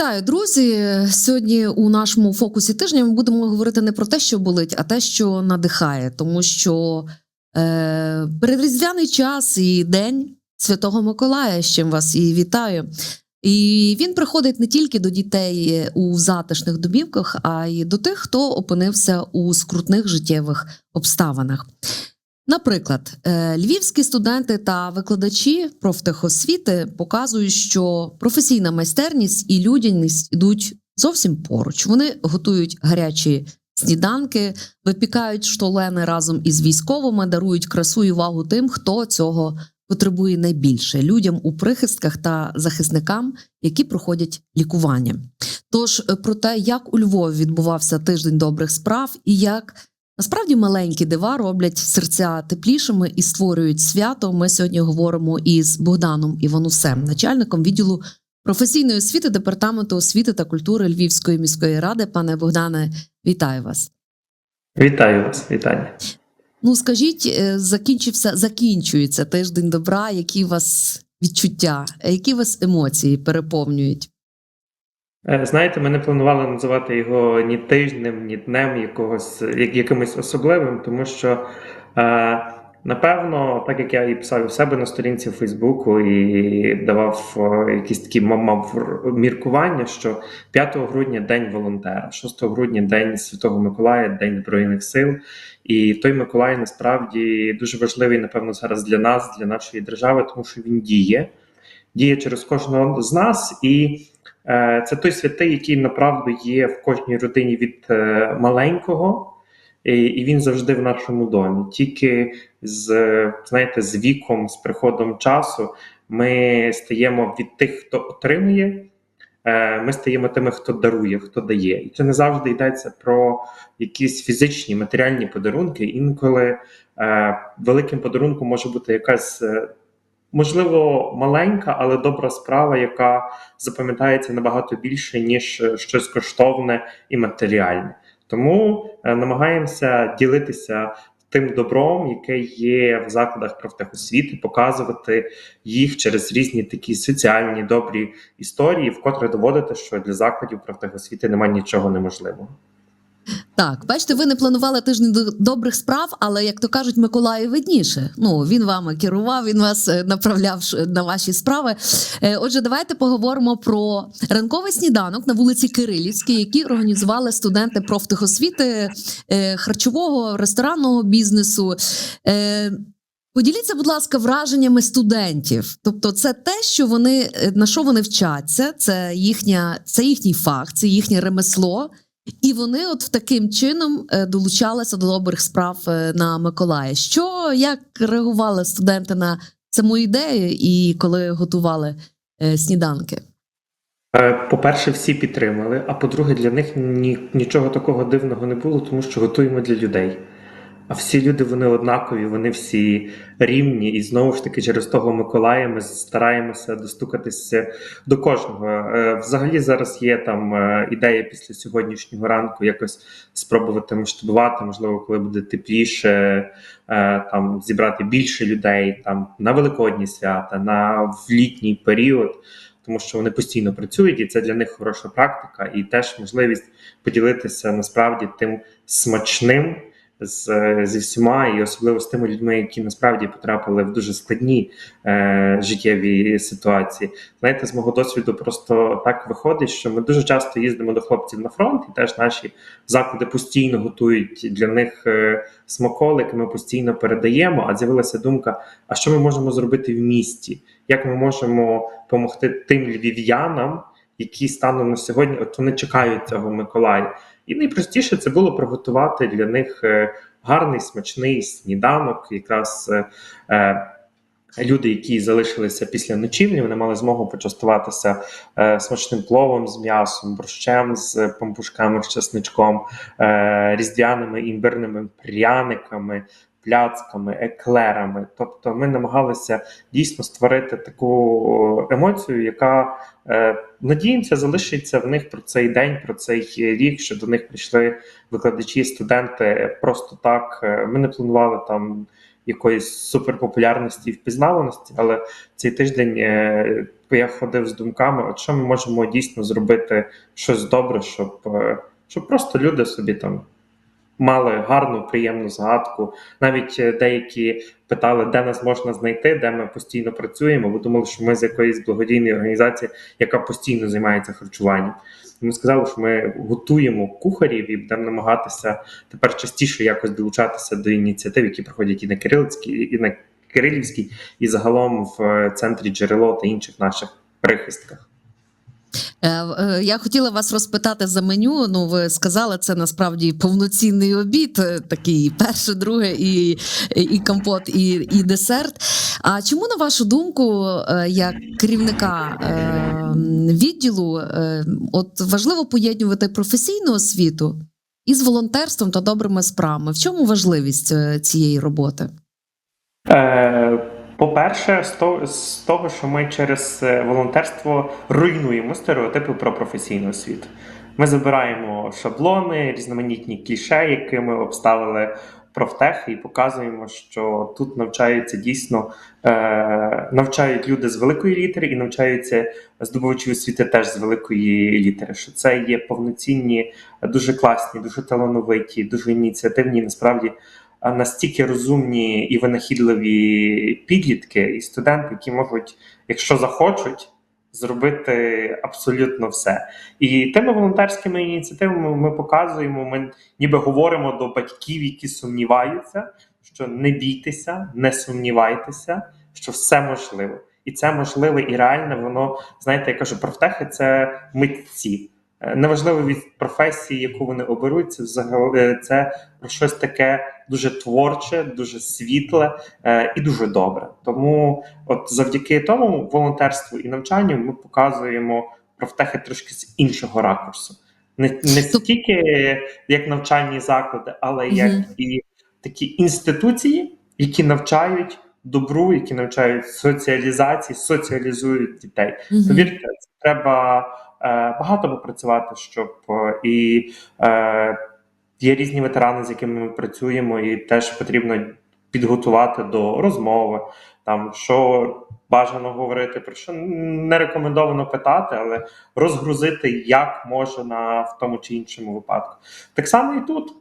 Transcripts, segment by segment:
Вітаю, друзі! Сьогодні у нашому фокусі тижня ми будемо говорити не про те, що болить, а те, що надихає, тому що е, передріздвяний час і день Святого Миколая, чим вас і вітаю. І він приходить не тільки до дітей у затишних домівках, а й до тих, хто опинився у скрутних життєвих обставинах. Наприклад, е, львівські студенти та викладачі профтехосвіти показують, що професійна майстерність і людяність йдуть зовсім поруч. Вони готують гарячі сніданки, випікають штолени разом із військовими, дарують красу і увагу тим, хто цього потребує найбільше людям у прихистках та захисникам, які проходять лікування. Тож е, про те, як у Львові відбувався тиждень добрих справ і як Насправді маленькі дива роблять серця теплішими і створюють свято. Ми сьогодні говоримо із Богданом Іванусем, начальником відділу професійної освіти департаменту освіти та культури Львівської міської ради. Пане Богдане, вітаю вас. Вітаю вас, вітання. Ну скажіть, е, закінчився, закінчується тиждень добра. Які у вас відчуття, які вас емоції переповнюють? Е, Знаєте, ми не планували називати його ні тижнем, ні днем якогось як- якимось особливим, тому що е, напевно, так як я і писав у себе на сторінці Фейсбуку і давав е, якісь такі ма- мав міркування, що 5 грудня день волонтера, 6 грудня день Святого Миколая, День Збройних сил. І той Миколай насправді дуже важливий, напевно, зараз для нас, для нашої держави, тому що він діє, діє через кожного з нас і. Е, Це той святий, який направду є в кожній родині від е, маленького, і, він завжди в нашому домі. Тільки з знаєте, з віком, з приходом часу, ми стаємо від тих, хто отримує. е, Ми стаємо тими, хто дарує, хто дає. І це не завжди йдеться про якісь фізичні матеріальні подарунки. Інколи великим подарунком може бути якась, можливо, маленька, але добра справа, яка запам'ятається набагато більше, ніж щось коштовне і матеріальне. Тому е, намагаємося ділитися тим добром, яке є в закладах профтехосвіти, показувати їх через різні такі соціальні добрі історії, вкотре доводити, що для закладів профтехосвіти немає нічого неможливого. Так, бачите, ви не планували тиждень до- добрих справ, але як то кажуть, Миколаю видніше. Ну він вами керував, він вас е, направляв на ваші справи. Е, Отже, давайте поговоримо про ранковий сніданок на вулиці Кирилівській, який організували студенти профтехосвіти е, харчового ресторанного бізнесу. Поділіться, будь ласка, враженнями студентів. Тобто, це те, що вони на що вони вчаться, це їхня, це їхній фах, це їхнє ремесло. І вони от таким чином е, долучалися до добрих справ е, на Миколая. Що як реагували студенти на саму ідею і коли готували е, сніданки? По-перше, всі підтримали. А по-друге, для них ні, нічого такого дивного не було, тому що готуємо для людей. А всі люди вони однакові, вони всі рівні, і знову ж таки, через того Миколая ми стараємося достукатися до кожного. Е, Взагалі зараз є там е, ідея після сьогоднішнього ранку якось спробувати масштабувати, можливо, коли буде тепліше, е, там зібрати більше людей там на великодні свята, на в літній період. Тому що вони постійно працюють, і це для них хороша практика, і теж можливість поділитися насправді тим смачним з, зі всіма, і особливо з тими людьми, які насправді потрапили в дуже складні е, життєві ситуації. Знаєте, з мого досвіду просто так виходить, що ми дуже часто їздимо до хлопців на фронт, і теж наші заклади постійно готують для них е, смаколики. Ми постійно передаємо. А з'явилася думка: а що ми можемо зробити в місті? Як ми можемо допомогти тим львів'янам, які станом на сьогодні от вони чекають цього Миколая? І найпростіше це було приготувати для них е, гарний смачний сніданок, якраз. е, е, Люди, які залишилися після ночівлі, вони мали змогу почастуватися смачним пловом з м'ясом, борщем з пампушками, з чесничком, різдвяними імбирними пряниками, пляцками, еклерами. Тобто, ми намагалися дійсно створити таку емоцію, яка е, надіємося залишиться в них про цей день, про цей рік, що до них прийшли викладачі, студенти просто так. Е, Ми не планували там якоїсь суперпопулярності і впізнаваності. Але цей тиждень е, я ходив з думками, от що ми можемо дійсно зробити щось добре, щоб, щоб просто люди собі там мали гарну, приємну згадку. Навіть е, деякі питали, де нас можна знайти, де ми постійно працюємо, бо думали, що ми з якоїсь благодійної організації, яка постійно займається харчуванням. Ми сказали, що ми готуємо кухарів і будемо намагатися тепер частіше якось долучатися до ініціатив, які проходять і на Кирилицькій, і на Кирилівській, і загалом в е, центрі джерело та інших наших прихистках. Е, е, Я хотіла вас розпитати за меню. Ну, ви сказали, це насправді повноцінний обід, е, такий перше, друге, і, і компот, і, і десерт. А чому, на вашу думку, як керівника відділу, от важливо поєднувати професійну освіту із волонтерством та добрими справами? В чому важливість цієї роботи? По-перше, з того, що ми через е, волонтерство руйнуємо стереотипи про професійну освіту. Ми забираємо шаблони, різноманітні кліше, якими обставили профтехи, і показуємо, що тут навчаються дійсно е, навчають люди з великої літери і навчаються здобувачі освіти теж з великої літери. Що це є повноцінні, дуже класні, дуже талановиті, дуже ініціативні, насправді настільки розумні і винахідливі підлітки і студенти, які можуть, якщо захочуть, зробити абсолютно все. І тими волонтерськими ініціативами ми показуємо, ми ніби говоримо до батьків, які сумніваються, що не бійтеся, не сумнівайтеся, що все можливо. І це можливе і реальне, воно, знаєте, я кажу, профтехи це митці. Е, Неважливо від професії, яку вони оберуть, це взагалі це про щось таке дуже творче, дуже світле е, і дуже добре. Тому, от завдяки тому волонтерству і навчанню ми показуємо профтехи трошки з іншого ракурсу. Не, не стільки як навчальні заклади, але як і такі інституції, які навчають добру, які навчають соціалізації, соціалізують дітей. Повірте, це треба е, багато попрацювати, щоб е, і е, є різні ветерани, з якими ми працюємо, і теж потрібно підготувати до розмови, там що бажано говорити, про що не рекомендовано питати, але розгрузити як можна в тому чи іншому випадку. Так само і тут.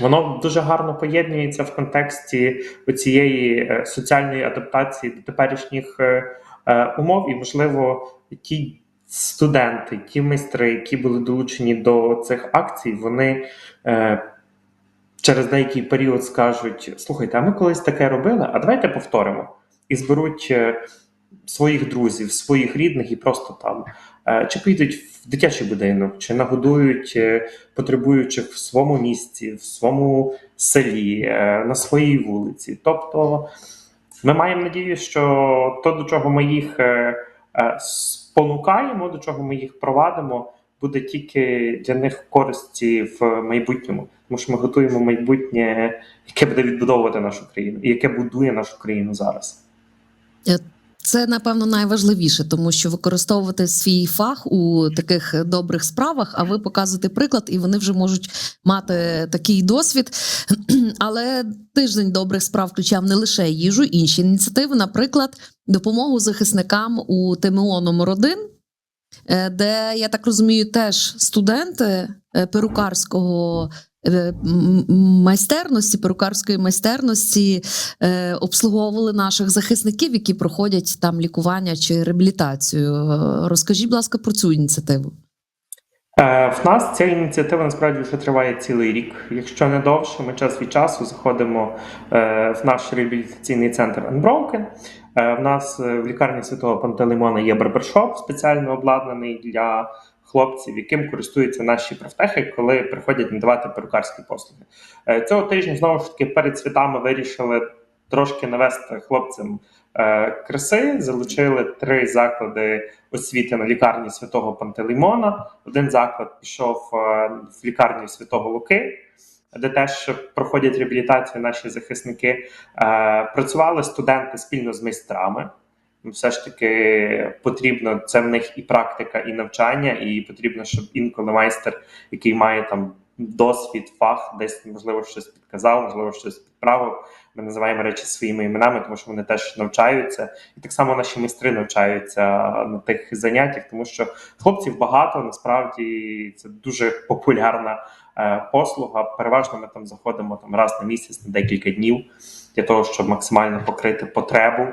Воно дуже гарно поєднується в контексті цієї е, соціальної адаптації до теперішніх е, е, умов, і, можливо, ті студенти, ті майстри, які були долучені до цих акцій, вони е, через деякий період скажуть: слухайте, а ми колись таке робили, а давайте повторимо. І зберуть е, своїх друзів, своїх рідних і просто там е, чи підуть в дитячий будинок, чи нагодують е, потребуючих в своєму місті, в своєму селі, е, на своїй вулиці. Тобто ми маємо надію, що то, до чого ми їх спонукаємо, до чого ми їх провадимо, буде тільки для них користі в майбутньому. Тому що ми готуємо майбутнє, яке буде відбудовувати нашу країну, і яке будує нашу країну зараз. Це напевно найважливіше, тому що використовувати свій фах у таких добрих справах, а ви показуєте приклад, і вони вже можуть мати такий досвід. Але тиждень добрих справ включав не лише їжу, інші ініціативи, наприклад, допомогу захисникам у ТМО номер 1 де я так розумію, теж студенти е, перукарського е, майстерності, перукарської майстерності е, обслуговували наших захисників, які проходять там лікування чи реабілітацію. Е, Розкажіть, будь ласка, про цю ініціативу. Е, В нас ця ініціатива насправді вже триває цілий рік. Якщо не довше, ми час від часу заходимо е, в наш реабілітаційний центр Unbroken. Е, В нас е, в лікарні святого Пантелеймона є барбершоп, спеціально обладнаний для хлопців, яким користуються наші профтехи, коли приходять надавати перукарські послуги. Е, Цього тижня знову ж таки перед святами вирішили трошки навести хлопцям е, краси. Залучили три заклади освіти на лікарні святого Пантелеймона. Один заклад пішов е, в лікарню святого Луки, де теж проходять реабілітацію наші захисники. Працювали студенти спільно з майстрами. Все ж таки потрібно це в них і практика, і навчання, і потрібно, щоб інколи майстер, який має там досвід, фах, десь можливо щось підказав, можливо, щось підправив. Ми називаємо речі своїми іменами, тому що вони теж навчаються, і так само наші майстри навчаються на тих заняттях, тому що хлопців багато. Насправді це дуже популярна е, послуга. Переважно ми там заходимо там раз на місяць на декілька днів для того, щоб максимально покрити потребу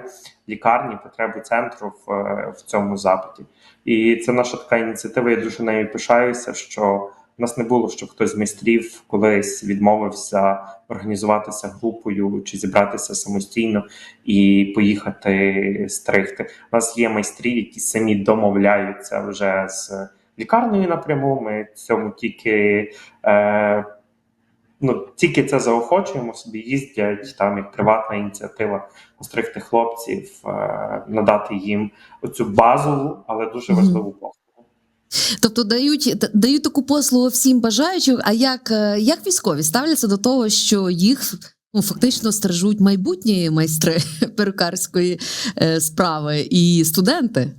лікарні, потребу центру в, е, в цьому запиті. І це наша така ініціатива. Я дуже нею пишаюся, що в нас не було, щоб хтось з майстрів колись відмовився організуватися групою чи зібратися самостійно і поїхати стригти. У нас є майстрі, які самі домовляються вже з лікарнею напряму. Ми цьому тільки. Е, Ну, тільки це заохочуємо собі, їздять там як приватна ініціатива постригти хлопців, е, надати їм оцю базову, але дуже важливу послугу. Тобто дають дають таку послугу всім бажаючим. А як, е, як військові ставляться до того, що їх ну, фактично стережуть майбутні майстри перукарської е, справи і студенти?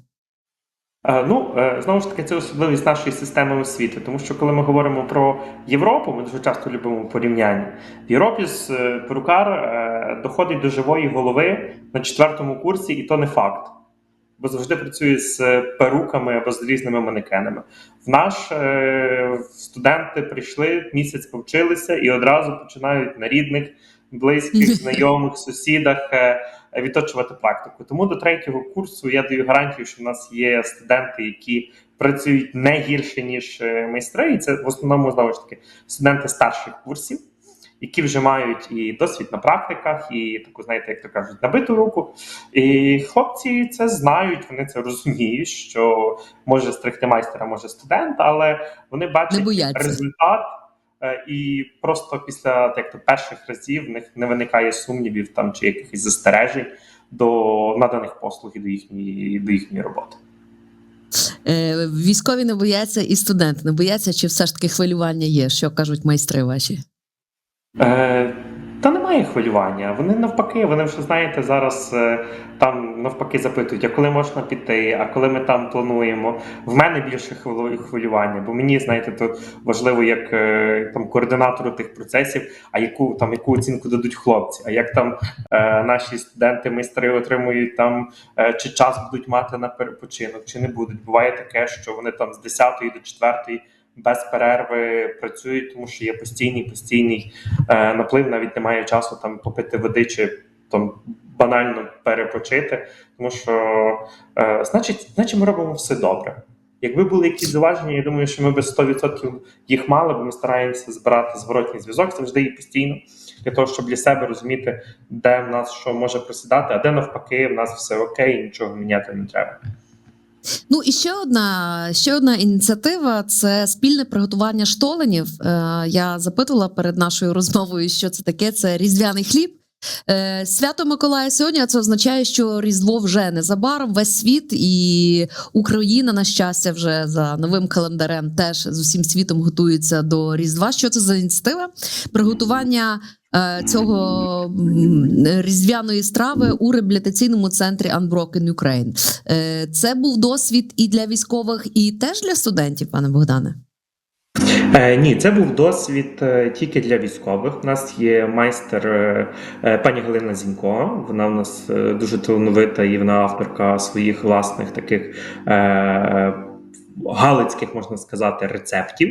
Е, Ну, знову ж таки, це особливість нашої системи освіти, тому що коли ми говоримо про Європу, ми дуже часто любимо порівняння. В Європі з перукар доходить до живої голови на четвертому курсі, і то не факт. Бо завжди працює з е, перуками або з різними манекенами. В наш е, студенти прийшли, місяць повчилися і одразу починають на рідних, близьких, знайомих, сусідах е, відточувати практику. Тому до третього курсу я даю гарантію, що в нас є студенти, які працюють не гірше ніж майстри, і це в основному знову ж таки студенти старших курсів, які вже мають і досвід на практиках, і таку, знаєте, як то кажуть, набиту руку. І хлопці це знають, вони це розуміють, що може стригти майстера, може студент, але вони бачать результат. е, І просто після як то, перших разів в них не виникає сумнівів там чи якихось застережень до наданих послуг і до їхньої до їхньої роботи. Е, Військові не бояться, і студенти не бояться, чи все ж таки хвилювання є, що кажуть майстри ваші? Е, та немає хвилювання. Вони навпаки, вони вже знаєте, зараз е, там навпаки запитують, а коли можна піти, а коли ми там плануємо. В мене більше хвилю- хвилювання, бо мені, знаєте, то важливо як е, там координатору тих процесів, а яку там яку оцінку дадуть хлопці, а як там е, наші студенти, майстри отримують там е, чи час будуть мати на перепочинок, чи не будуть. Буває таке, що вони там з 10 до 4 без перерви працюють, тому що є постійний постійний е, наплив, навіть немає часу там попити води чи там банально перепочити, тому що е, значить, значить, ми робимо все добре. Якби були якісь зауваження, я думаю, що ми би 100% їх мали, бо ми стараємося збирати зворотній зв'язок завжди і постійно для того, щоб для себе розуміти, де в нас що може просідати, а де навпаки, в нас все окей, нічого міняти не треба. Ну і ще одна ще одна ініціатива це спільне приготування штоленів. Е, я запитувала перед нашою розмовою, що це таке. Це різдвяний хліб. Е, Свято Миколая сьогодні це означає, що Різдво вже незабаром весь світ і Україна, на щастя, вже за новим календарем теж з усім світом готується до Різдва. Що це за ініціатива? Приготування цього різдвяної страви у реабілітаційному центрі Unbroken Ukraine. Е, Це був досвід і для військових, і теж для студентів, пане Богдане. Е, ні, це був досвід е, тільки для військових. У нас є майстер е, е, пані Галина Зінько. Вона в нас е, дуже талановита і вона авторка своїх власних таких. Е, Галицьких, можна сказати, рецептів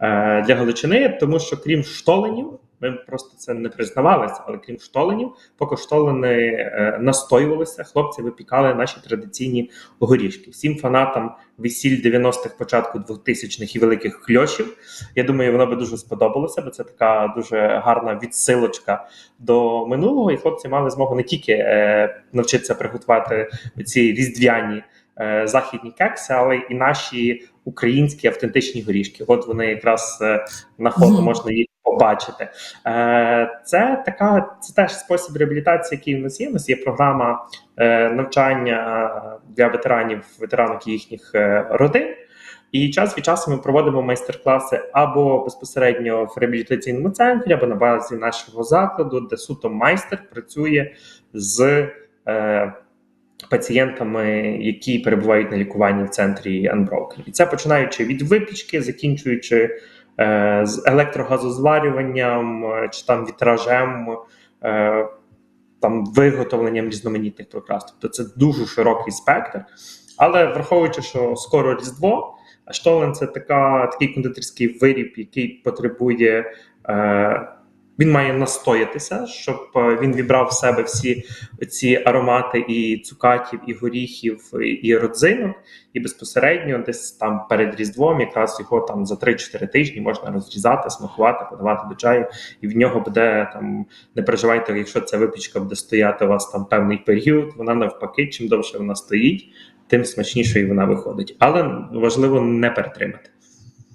е, для Галичини, тому що крім штоленів, ми просто це не признавалися, але крім штоленів, поки штолени е, настоювалися, хлопці випікали наші традиційні горішки. Всім фанатам весіль 90-х, початку 2000-х і великих хльошів. Я думаю, воно би дуже сподобалося, бо це така дуже гарна відсилочка до минулого. І хлопці мали змогу не тільки е, навчитися приготувати ці різдвяні е, західні кекси, але і наші українські автентичні горішки. От вони якраз на фото можна їх побачити. Е, це така це теж спосіб реабілітації, який в нас є. У нас є програма е, навчання для ветеранів, ветеранок і їхніх е, родин. І час від часу ми проводимо майстер-класи або безпосередньо в реабілітаційному центрі, або на базі нашого закладу, де суто майстер працює з е, пацієнтами, які перебувають на лікуванні в центрі Unbroken. І це починаючи від випічки, закінчуючи з електрогазозварюванням е, чи там вітражем, е, там виготовленням різноманітних прикрас. Тобто це дуже широкий спектр. Але враховуючи, що скоро Різдво, а штолен це така, такий кондитерський виріб, який потребує. Е, він має настоятися, щоб е, він вібрав в себе всі ці аромати і цукатів, і горіхів, і, родзинок, і безпосередньо десь там перед Різдвом, якраз його там за 3-4 тижні можна розрізати, смакувати, подавати до чаю, і в нього буде там. Не переживайте, якщо ця випічка буде стояти у вас там певний період. Вона навпаки, чим довше вона стоїть, тим смачнішою вона виходить. Але важливо не перетримати.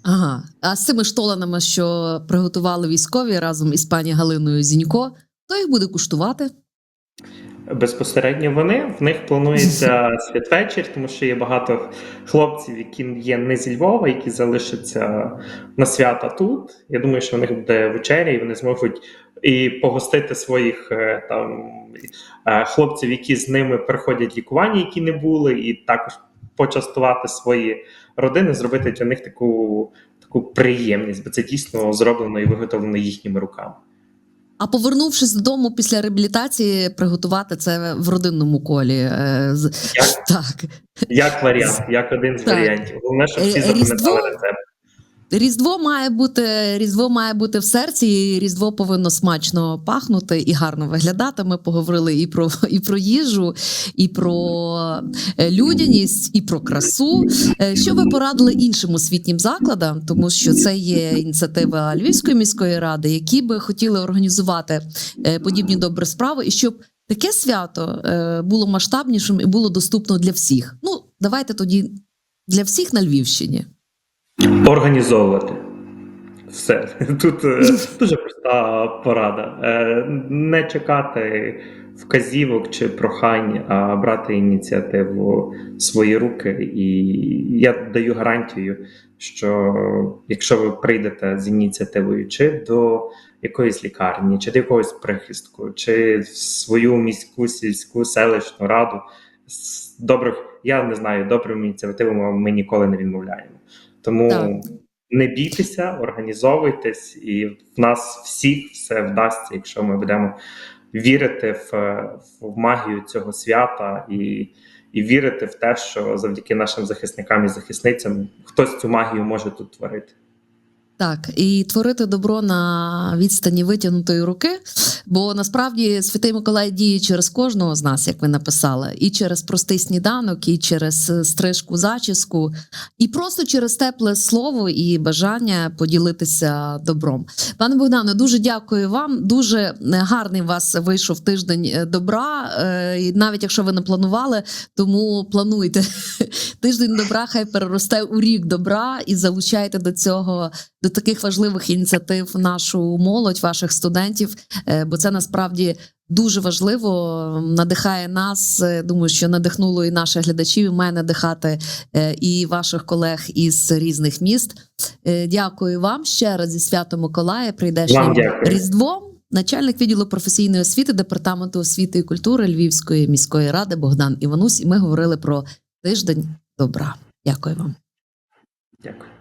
Ага. А з цими штоленами, що приготували військові разом із пані Галиною Зінько, хто їх буде куштувати? Безпосередньо вони в них планується святвечір, тому що є багато хлопців, які є не зі Львова, які залишаться на свята тут. Я думаю, що в них буде вечеря, і вони зможуть і погостити своїх е, там е, хлопців, які з ними приходять лікування, які не були, і також почастувати свої родини, зробити для них таку, таку приємність, бо це дійсно зроблено і виготовлено їхніми руками. А повернувшись додому після реабілітації, приготувати це в родинному колі. Е, Як? Так. Як варіант, як один з Так. варіантів. Головне, щоб всі Е, запам'ятали рецепт. Різдво має бути Різдво має бути в серці, і Різдво повинно смачно пахнути і гарно виглядати. Ми поговорили і про і про їжу, і про е, людяність, і про красу. Е, Що ви порадили іншим освітнім закладам, тому що це є ініціатива Львівської міської ради, які би хотіли організувати е, подібні добрі справи, і щоб таке свято було масштабнішим і було доступно для всіх. Ну давайте тоді для всіх на Львівщині. Організовувати. Все. Тут е, дуже проста порада. Е, Не чекати вказівок чи прохань, а брати ініціативу в свої руки. І я даю гарантію, що якщо ви прийдете з ініціативою чи до якоїсь лікарні, чи до якогось прихистку, чи в свою міську сільську селищну раду, з добрих, я не знаю, добрими ініціативами ми ніколи не відмовляємо. Тому Так. не бійтеся, організовуйтесь, і в нас всіх все вдасться, якщо ми будемо вірити в, в магію цього свята і, і вірити в те, що завдяки нашим захисникам і захисницям хтось цю магію може тут творити. Так, і творити добро на відстані витягнутої руки, бо насправді Святий Миколай діє через кожного з нас, як ви написали, і через простий сніданок, і через е, стрижку, зачіску, і просто через тепле слово і бажання поділитися добром. Пане Богдане, дуже дякую вам. Дуже е, гарний у вас вийшов тиждень е, добра. І навіть якщо ви не планували, тому плануйте тиждень добра, хай переросте у рік добра і залучайте до цього до таких важливих ініціатив нашу молодь, ваших студентів, е, бо це насправді дуже важливо. Надихає нас. е, Думаю, що надихнуло і наших глядачів, і має надихати е, і ваших колег із різних міст. Дякую вам ще раз зі святом Миколая. Прийдешнім. Різдвом. Начальник відділу професійної освіти департаменту освіти і культури Львівської міської ради Богдан Іванусь. І ми говорили про тиждень добра. Дякую вам. Дякую.